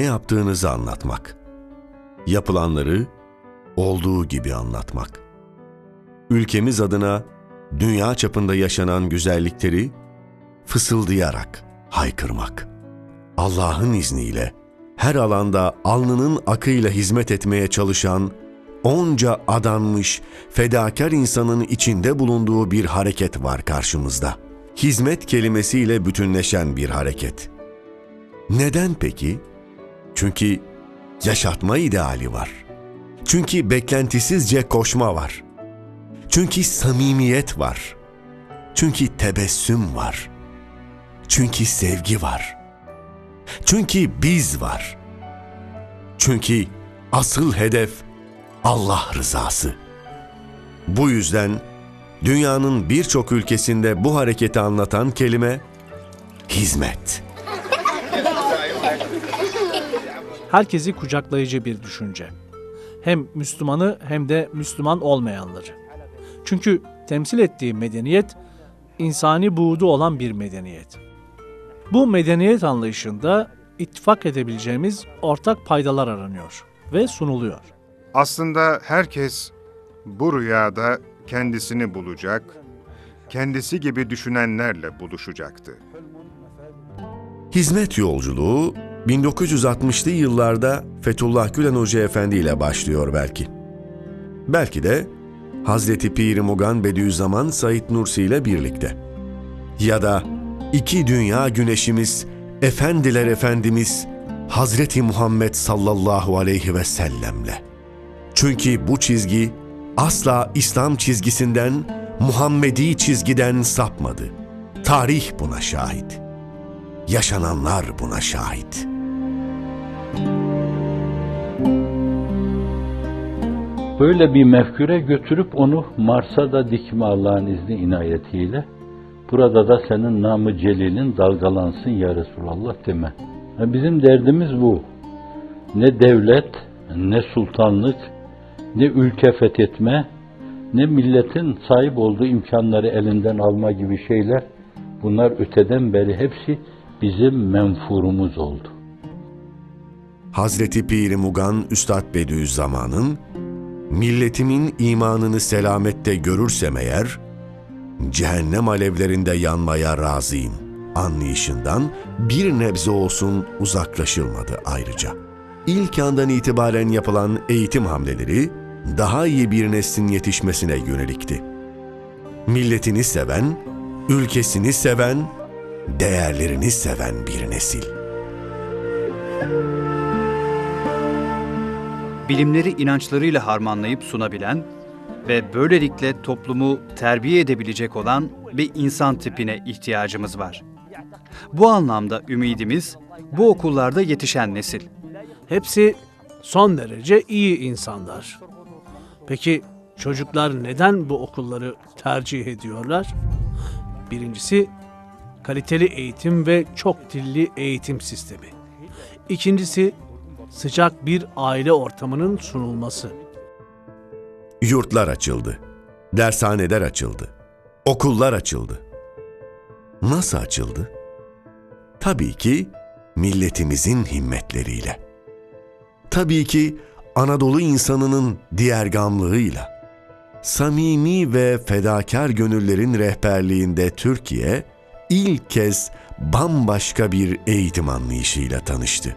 yaptığınızı anlatmak. Yapılanları olduğu gibi anlatmak. Ülkemiz adına dünya çapında yaşanan güzellikleri fısıldayarak haykırmak. Allah'ın izniyle her alanda alnının akıyla hizmet etmeye çalışan onca adanmış, fedakar insanın içinde bulunduğu bir hareket var karşımızda. Hizmet kelimesiyle bütünleşen bir hareket. Neden peki? Çünkü yaşatma ideali var. Çünkü beklentisizce koşma var. Çünkü samimiyet var. Çünkü tebessüm var. Çünkü sevgi var. Çünkü biz var. Çünkü asıl hedef Allah rızası. Bu yüzden dünyanın birçok ülkesinde bu hareketi anlatan kelime hizmet. Herkesi kucaklayıcı bir düşünce. Hem Müslümanı hem de Müslüman olmayanları. Çünkü temsil ettiği medeniyet insani buğdu olan bir medeniyet. Bu medeniyet anlayışında ittifak edebileceğimiz ortak paydalar aranıyor ve sunuluyor. Aslında herkes bu rüyada kendisini bulacak, kendisi gibi düşünenlerle buluşacaktı. Hizmet yolculuğu 1960'lı yıllarda Fethullah Gülen Hoca Efendi ile başlıyor belki. Belki de Hazreti Pir Mugan Bediüzzaman Said Nursi ile birlikte. Ya da iki dünya güneşimiz, Efendiler Efendimiz Hazreti Muhammed sallallahu aleyhi ve sellemle. Çünkü bu çizgi asla İslam çizgisinden, Muhammedi çizgiden sapmadı. Tarih buna şahit. Yaşananlar buna şahit. Böyle bir mefküre götürüp onu Mars'a da dikme Allah'ın izni inayetiyle. Burada da senin namı celilin dalgalansın ya Resulallah deme. Ha, Bizim derdimiz bu. Ne devlet, ne sultanlık, ne ülke fethetme, ne milletin sahip olduğu imkanları elinden alma gibi şeyler. Bunlar öteden beri hepsi bizim menfurumuz oldu. Hazreti Pir Mugan Üstad Bediüzzaman'ın milletimin imanını selamette görürsem eğer, cehennem alevlerinde yanmaya razıyım anlayışından bir nebze olsun uzaklaşılmadı ayrıca. İlk andan itibaren yapılan eğitim hamleleri daha iyi bir neslin yetişmesine yönelikti. Milletini seven, ülkesini seven, değerlerini seven bir nesil. Bilimleri inançlarıyla harmanlayıp sunabilen ve böylelikle toplumu terbiye edebilecek olan bir insan tipine ihtiyacımız var. Bu anlamda ümidimiz bu okullarda yetişen nesil. Hepsi son derece iyi insanlar. Peki çocuklar neden bu okulları tercih ediyorlar? Birincisi kaliteli eğitim ve çok dilli eğitim sistemi. İkincisi sıcak bir aile ortamının sunulması. Yurtlar açıldı. Dershaneler açıldı. Okullar açıldı. Nasıl açıldı? Tabii ki milletimizin himmetleriyle. Tabii ki Anadolu insanının diğergamlığıyla. Samimi ve fedakar gönüllerin rehberliğinde Türkiye ilk kez bambaşka bir eğitim anlayışıyla tanıştı.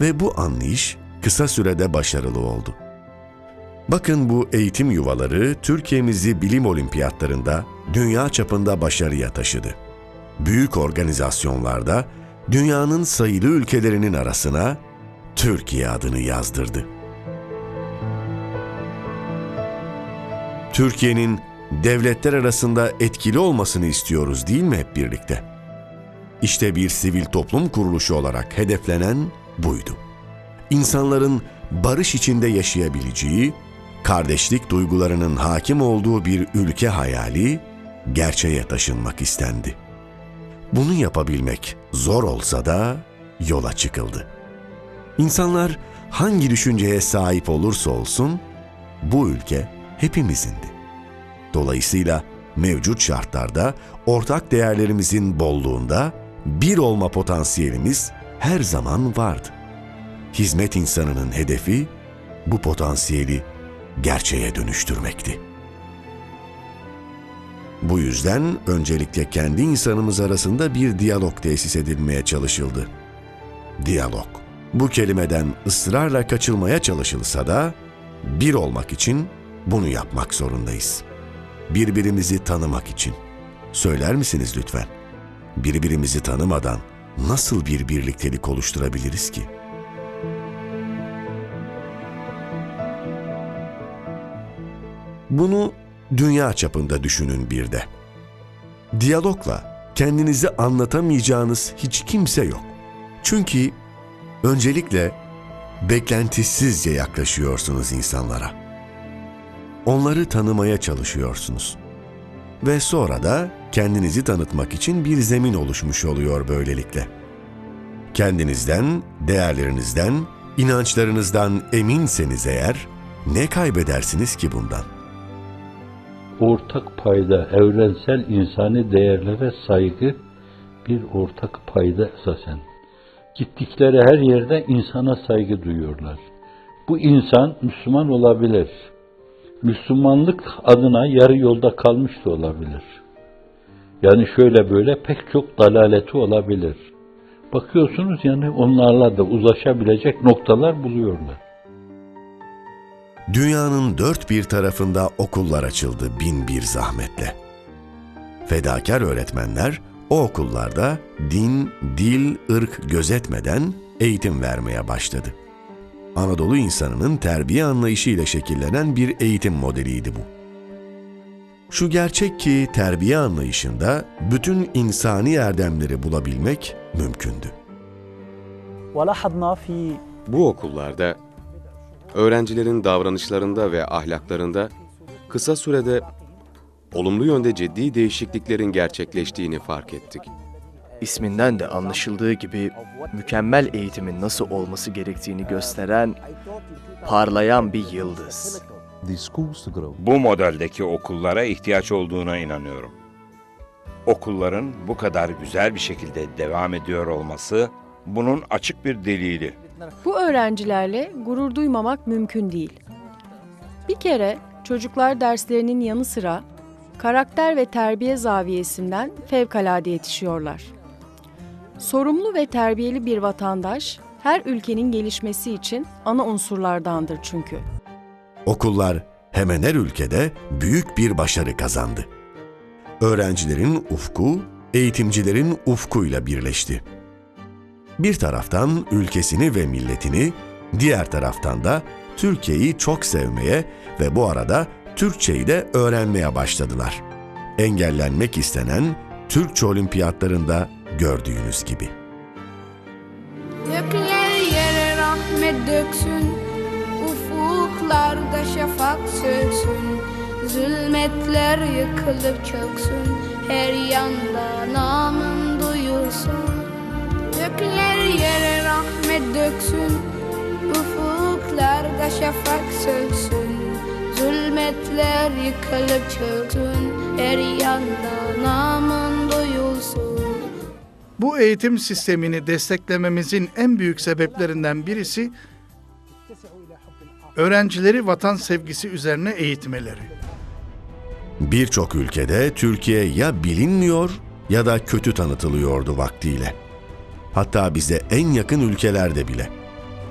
Ve bu anlayış kısa sürede başarılı oldu. Bakın bu eğitim yuvaları Türkiye'mizi bilim olimpiyatlarında dünya çapında başarıya taşıdı. Büyük organizasyonlarda dünyanın sayılı ülkelerinin arasına Türkiye adını yazdırdı. Türkiye'nin devletler arasında etkili olmasını istiyoruz değil mi hep birlikte? İşte bir sivil toplum kuruluşu olarak hedeflenen buydu. İnsanların barış içinde yaşayabileceği, kardeşlik duygularının hakim olduğu bir ülke hayali gerçeğe taşınmak istendi. Bunu yapabilmek zor olsa da yola çıkıldı. İnsanlar hangi düşünceye sahip olursa olsun bu ülke hepimizindi. Dolayısıyla mevcut şartlarda ortak değerlerimizin bolluğunda bir olma potansiyelimiz her zaman vardı. hizmet insanının hedefi bu potansiyeli gerçeğe dönüştürmekti. Bu yüzden öncelikle kendi insanımız arasında bir diyalog tesis edilmeye çalışıldı. Diyalog. Bu kelimeden ısrarla kaçılmaya çalışılsa da bir olmak için bunu yapmak zorundayız. Birbirimizi tanımak için. Söyler misiniz lütfen? Birbirimizi tanımadan nasıl bir birliktelik oluşturabiliriz ki? Bunu dünya çapında düşünün bir de. Diyalogla kendinizi anlatamayacağınız hiç kimse yok. Çünkü öncelikle beklentisizce yaklaşıyorsunuz insanlara. Onları tanımaya çalışıyorsunuz. Ve sonra da kendinizi tanıtmak için bir zemin oluşmuş oluyor böylelikle. Kendinizden, değerlerinizden, inançlarınızdan eminseniz eğer ne kaybedersiniz ki bundan? ortak payda, evrensel insani değerlere saygı bir ortak payda esasen. Gittikleri her yerde insana saygı duyuyorlar. Bu insan Müslüman olabilir. Müslümanlık adına yarı yolda kalmış da olabilir. Yani şöyle böyle pek çok dalaleti olabilir. Bakıyorsunuz yani onlarla da uzlaşabilecek noktalar buluyorlar. Dünyanın dört bir tarafında okullar açıldı bin bir zahmetle. Fedakar öğretmenler o okullarda din, dil, ırk gözetmeden eğitim vermeye başladı. Anadolu insanının terbiye anlayışı ile şekillenen bir eğitim modeliydi bu. Şu gerçek ki terbiye anlayışında bütün insani erdemleri bulabilmek mümkündü. Bu okullarda öğrencilerin davranışlarında ve ahlaklarında kısa sürede olumlu yönde ciddi değişikliklerin gerçekleştiğini fark ettik. İsminden de anlaşıldığı gibi mükemmel eğitimin nasıl olması gerektiğini gösteren parlayan bir yıldız. Bu modeldeki okullara ihtiyaç olduğuna inanıyorum. Okulların bu kadar güzel bir şekilde devam ediyor olması bunun açık bir delili. Bu öğrencilerle gurur duymamak mümkün değil. Bir kere çocuklar derslerinin yanı sıra karakter ve terbiye zaviyesinden fevkalade yetişiyorlar. Sorumlu ve terbiyeli bir vatandaş her ülkenin gelişmesi için ana unsurlardandır çünkü. Okullar hemen her ülkede büyük bir başarı kazandı. Öğrencilerin ufku, eğitimcilerin ufkuyla birleşti. Bir taraftan ülkesini ve milletini, diğer taraftan da Türkiye'yi çok sevmeye ve bu arada Türkçeyi de öğrenmeye başladılar. Engellenmek istenen Türkçe olimpiyatlarında gördüğünüz gibi. Gökler yere rahmet döksün Ufuklarda şafak söksün Zulmetler yıkılıp çöksün. Her yanda namın duyulsun. Gökler yere rahmet döksün. Ufuklarda şafak söksün Zulmetler yıkılıp çöksün. Her yanda namın duyulsun. Bu eğitim sistemini desteklememizin en büyük sebeplerinden birisi öğrencileri vatan sevgisi üzerine eğitmeleri. Birçok ülkede Türkiye ya bilinmiyor ya da kötü tanıtılıyordu vaktiyle. Hatta bize en yakın ülkelerde bile.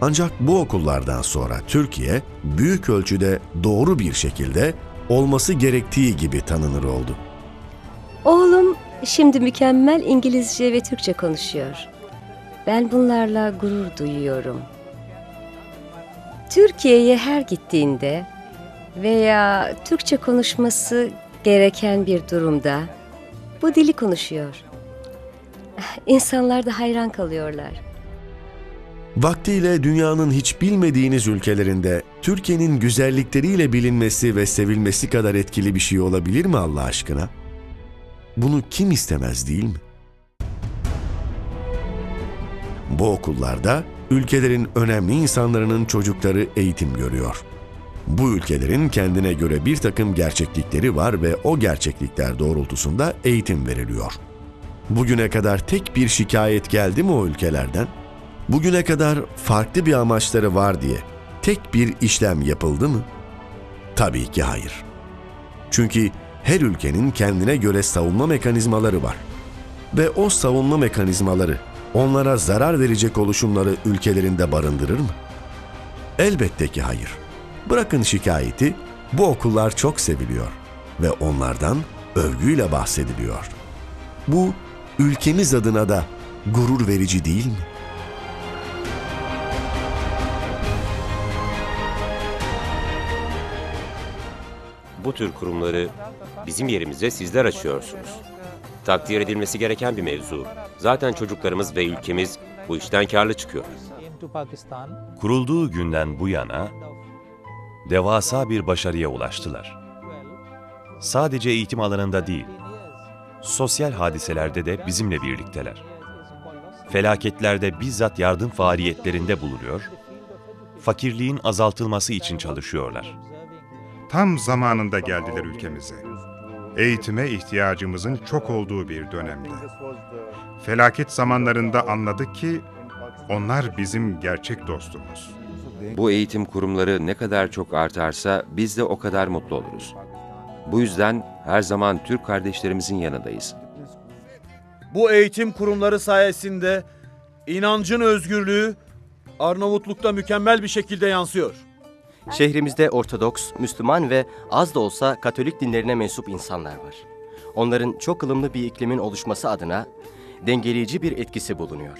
Ancak bu okullardan sonra Türkiye büyük ölçüde doğru bir şekilde olması gerektiği gibi tanınır oldu. Oğlum şimdi mükemmel İngilizce ve Türkçe konuşuyor. Ben bunlarla gurur duyuyorum. Türkiye'ye her gittiğinde veya Türkçe konuşması gereken bir durumda bu dili konuşuyor. İnsanlar da hayran kalıyorlar. Vaktiyle dünyanın hiç bilmediğiniz ülkelerinde Türkiye'nin güzellikleriyle bilinmesi ve sevilmesi kadar etkili bir şey olabilir mi Allah aşkına? Bunu kim istemez değil mi? Bu okullarda ülkelerin önemli insanlarının çocukları eğitim görüyor. Bu ülkelerin kendine göre bir takım gerçeklikleri var ve o gerçeklikler doğrultusunda eğitim veriliyor. Bugüne kadar tek bir şikayet geldi mi o ülkelerden? Bugüne kadar farklı bir amaçları var diye tek bir işlem yapıldı mı? Tabii ki hayır. Çünkü her ülkenin kendine göre savunma mekanizmaları var. Ve o savunma mekanizmaları onlara zarar verecek oluşumları ülkelerinde barındırır mı? Elbette ki hayır. Bırakın şikayeti, bu okullar çok seviliyor ve onlardan övgüyle bahsediliyor. Bu ülkemiz adına da gurur verici değil mi? Bu tür kurumları bizim yerimize sizler açıyorsunuz. Takdir edilmesi gereken bir mevzu. Zaten çocuklarımız ve ülkemiz bu işten karlı çıkıyor. Kurulduğu günden bu yana devasa bir başarıya ulaştılar. Sadece eğitim alanında değil, sosyal hadiselerde de bizimle birlikteler. Felaketlerde bizzat yardım faaliyetlerinde bulunuyor, fakirliğin azaltılması için çalışıyorlar. Tam zamanında geldiler ülkemize. Eğitime ihtiyacımızın çok olduğu bir dönemde. Felaket zamanlarında anladık ki onlar bizim gerçek dostumuz. Bu eğitim kurumları ne kadar çok artarsa biz de o kadar mutlu oluruz. Bu yüzden her zaman Türk kardeşlerimizin yanındayız. Bu eğitim kurumları sayesinde inancın özgürlüğü Arnavutluk'ta mükemmel bir şekilde yansıyor. Şehrimizde Ortodoks, Müslüman ve az da olsa Katolik dinlerine mensup insanlar var. Onların çok ılımlı bir iklimin oluşması adına dengeleyici bir etkisi bulunuyor.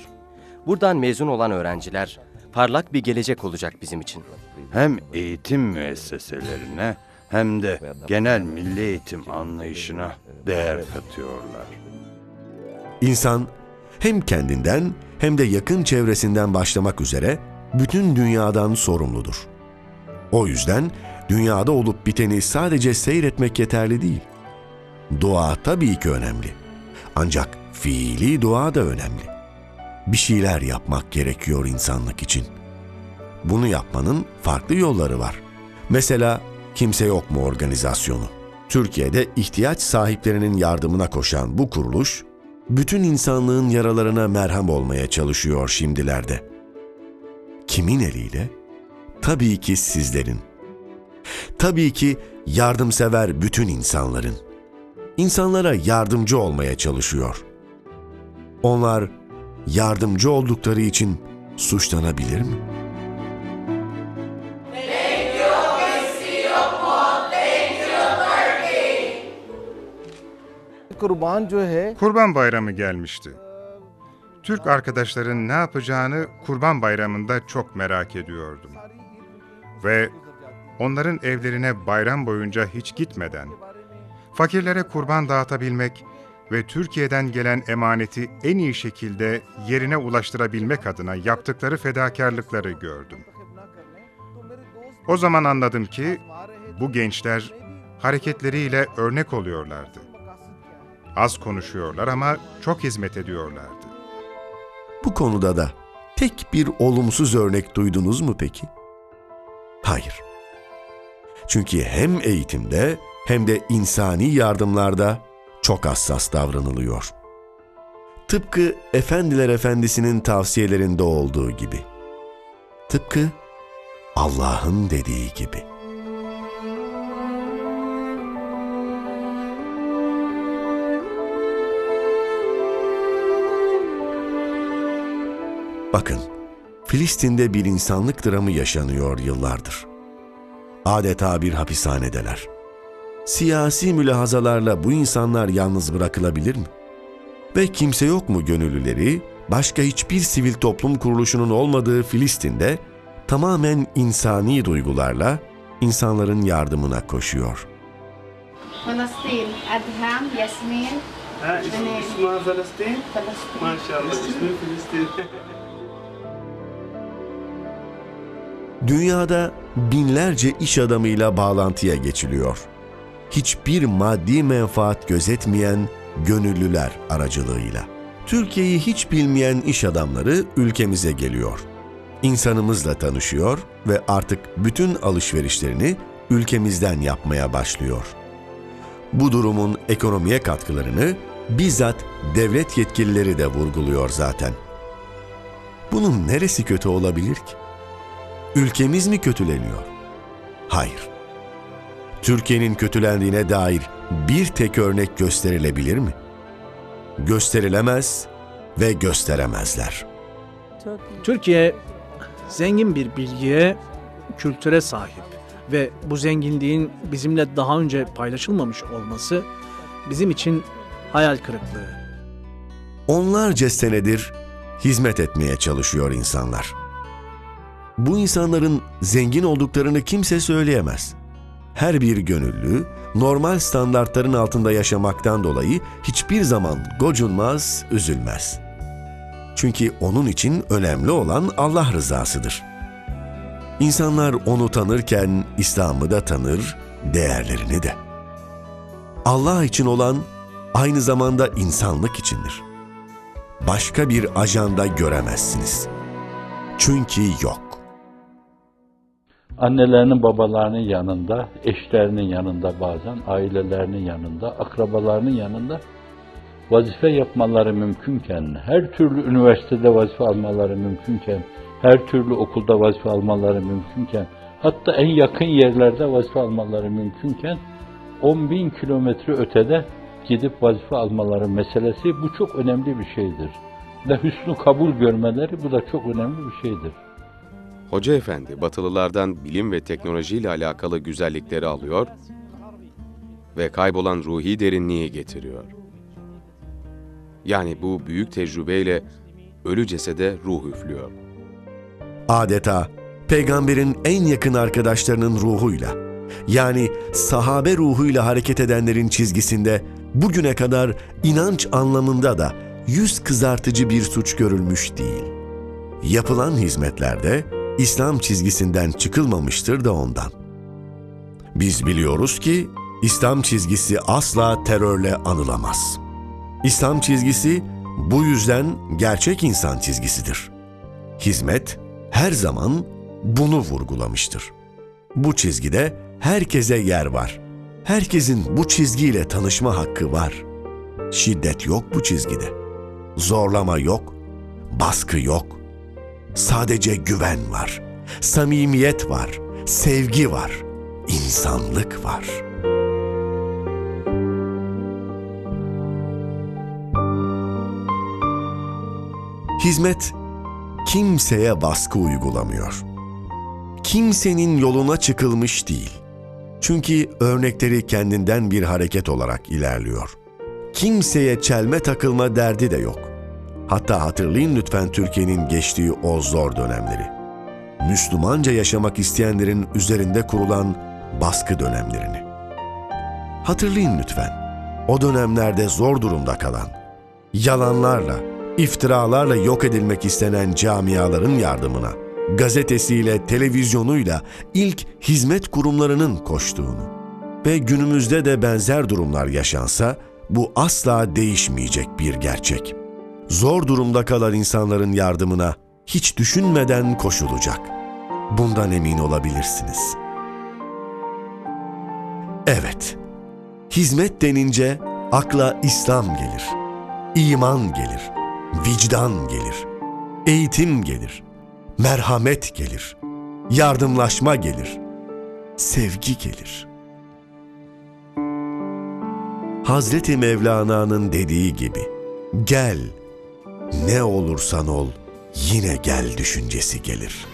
Buradan mezun olan öğrenciler parlak bir gelecek olacak bizim için. Hem eğitim müesseselerine hem de genel milli eğitim anlayışına değer katıyorlar. İnsan hem kendinden hem de yakın çevresinden başlamak üzere bütün dünyadan sorumludur. O yüzden dünyada olup biteni sadece seyretmek yeterli değil. Dua tabii ki önemli. Ancak fiili dua da önemli. Bir şeyler yapmak gerekiyor insanlık için. Bunu yapmanın farklı yolları var. Mesela Kimse Yok mu organizasyonu. Türkiye'de ihtiyaç sahiplerinin yardımına koşan bu kuruluş, bütün insanlığın yaralarına merhem olmaya çalışıyor şimdilerde. Kimin eliyle? Tabii ki sizlerin. Tabii ki yardımsever bütün insanların. İnsanlara yardımcı olmaya çalışıyor. Onlar yardımcı oldukları için suçlanabilir mi? Kurban Kurban Bayramı gelmişti. Türk arkadaşların ne yapacağını Kurban Bayramı'nda çok merak ediyordum. Ve onların evlerine bayram boyunca hiç gitmeden, fakirlere kurban dağıtabilmek ve Türkiye'den gelen emaneti en iyi şekilde yerine ulaştırabilmek adına yaptıkları fedakarlıkları gördüm. O zaman anladım ki bu gençler hareketleriyle örnek oluyorlardı. Az konuşuyorlar ama çok hizmet ediyorlardı. Bu konuda da tek bir olumsuz örnek duydunuz mu peki? Hayır. Çünkü hem eğitimde hem de insani yardımlarda çok hassas davranılıyor. Tıpkı Efendiler Efendisi'nin tavsiyelerinde olduğu gibi. Tıpkı Allah'ın dediği gibi. Bakın, Filistin'de bir insanlık dramı yaşanıyor yıllardır. Adeta bir hapishanedeler. Siyasi mülahazalarla bu insanlar yalnız bırakılabilir mi? Ve kimse yok mu gönüllüleri başka hiçbir sivil toplum kuruluşunun olmadığı Filistin'de tamamen insani duygularla insanların yardımına koşuyor. Filistin, Adham, Yasmin. Ha, ismi, ismi Filistin? Filistin. Maşallah, ismi Filistin. Dünyada binlerce iş adamıyla bağlantıya geçiliyor. Hiçbir maddi menfaat gözetmeyen gönüllüler aracılığıyla. Türkiye'yi hiç bilmeyen iş adamları ülkemize geliyor. İnsanımızla tanışıyor ve artık bütün alışverişlerini ülkemizden yapmaya başlıyor. Bu durumun ekonomiye katkılarını bizzat devlet yetkilileri de vurguluyor zaten. Bunun neresi kötü olabilir ki? Ülkemiz mi kötüleniyor? Hayır. Türkiye'nin kötülendiğine dair bir tek örnek gösterilebilir mi? Gösterilemez ve gösteremezler. Türkiye zengin bir bilgiye, kültüre sahip ve bu zenginliğin bizimle daha önce paylaşılmamış olması bizim için hayal kırıklığı. Onlarca senedir hizmet etmeye çalışıyor insanlar. Bu insanların zengin olduklarını kimse söyleyemez. Her bir gönüllü normal standartların altında yaşamaktan dolayı hiçbir zaman gocunmaz, üzülmez. Çünkü onun için önemli olan Allah rızasıdır. İnsanlar onu tanırken İslam'ı da tanır, değerlerini de. Allah için olan aynı zamanda insanlık içindir. Başka bir ajanda göremezsiniz. Çünkü yok. Annelerinin, babalarının yanında, eşlerinin yanında bazen, ailelerinin yanında, akrabalarının yanında vazife yapmaları mümkünken, her türlü üniversitede vazife almaları mümkünken, her türlü okulda vazife almaları mümkünken, hatta en yakın yerlerde vazife almaları mümkünken, 10 bin kilometre ötede gidip vazife almaları meselesi bu çok önemli bir şeydir. Ve hüsnü kabul görmeleri bu da çok önemli bir şeydir. Hoca Efendi batılılardan bilim ve teknolojiyle alakalı güzellikleri alıyor ve kaybolan ruhi derinliği getiriyor. Yani bu büyük tecrübeyle ölü cesede ruh üflüyor. Adeta peygamberin en yakın arkadaşlarının ruhuyla, yani sahabe ruhuyla hareket edenlerin çizgisinde bugüne kadar inanç anlamında da yüz kızartıcı bir suç görülmüş değil. Yapılan hizmetlerde İslam çizgisinden çıkılmamıştır da ondan. Biz biliyoruz ki İslam çizgisi asla terörle anılamaz. İslam çizgisi bu yüzden gerçek insan çizgisidir. Hizmet her zaman bunu vurgulamıştır. Bu çizgide herkese yer var. Herkesin bu çizgiyle tanışma hakkı var. Şiddet yok bu çizgide. Zorlama yok. Baskı yok. Sadece güven var. Samimiyet var. Sevgi var. insanlık var. Hizmet kimseye baskı uygulamıyor. Kimsenin yoluna çıkılmış değil. Çünkü örnekleri kendinden bir hareket olarak ilerliyor. Kimseye çelme takılma derdi de yok. Hatta hatırlayın lütfen Türkiye'nin geçtiği o zor dönemleri. Müslümanca yaşamak isteyenlerin üzerinde kurulan baskı dönemlerini. Hatırlayın lütfen. O dönemlerde zor durumda kalan, yalanlarla, iftiralarla yok edilmek istenen camiaların yardımına, gazetesiyle, televizyonuyla ilk hizmet kurumlarının koştuğunu ve günümüzde de benzer durumlar yaşansa bu asla değişmeyecek bir gerçek. Zor durumda kalan insanların yardımına hiç düşünmeden koşulacak. Bundan emin olabilirsiniz. Evet, hizmet denince akla İslam gelir, iman gelir, vicdan gelir, eğitim gelir, merhamet gelir, yardımlaşma gelir, sevgi gelir. Hazreti Mevlana'nın dediği gibi, gel, ne olursan ol, yine gel düşüncesi gelir.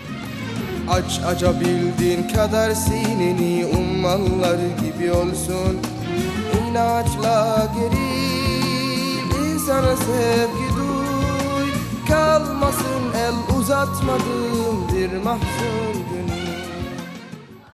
Aç açabildiğin kadar sineni ummanlar gibi olsun. İnançla geril insana sevgi duy. Kalmasın el uzatmadığım bir mahzun gün